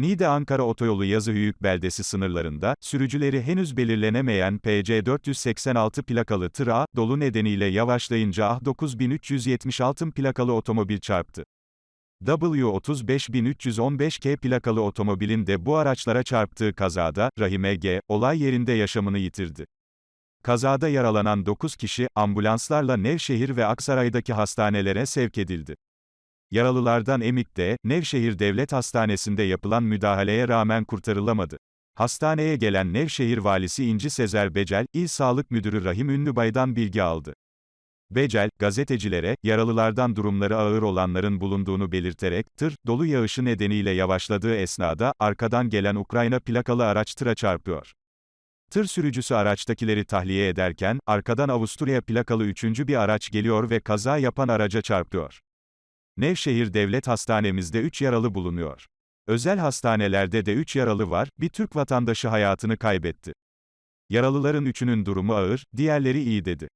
Niğde-Ankara Otoyolu Yazıhüyük beldesi sınırlarında, sürücüleri henüz belirlenemeyen PC 486 plakalı tır A, dolu nedeniyle yavaşlayınca Ah 9376 plakalı otomobil çarptı. W35315K plakalı otomobilin de bu araçlara çarptığı kazada, Rahime G, olay yerinde yaşamını yitirdi. Kazada yaralanan 9 kişi, ambulanslarla Nevşehir ve Aksaray'daki hastanelere sevk edildi. Yaralılardan Emik D, Nevşehir Devlet Hastanesi'nde yapılan müdahaleye rağmen kurtarılamadı. Hastaneye gelen Nevşehir Valisi İnci Sezer Becel, İl Sağlık Müdürü Rahim Ünlübay'dan bilgi aldı. Becel, gazetecilere, yaralılardan durumları ağır olanların bulunduğunu belirterek, tır, dolu yağışı nedeniyle yavaşladığı esnada, arkadan gelen Ukrayna plakalı araç tıra çarpıyor. Tır sürücüsü araçtakileri tahliye ederken, arkadan Avusturya plakalı üçüncü bir araç geliyor ve kaza yapan araca çarpıyor. Nevşehir Devlet Hastanemizde 3 yaralı bulunuyor. Özel hastanelerde de 3 yaralı var, bir Türk vatandaşı hayatını kaybetti. Yaralıların üçünün durumu ağır, diğerleri iyi dedi.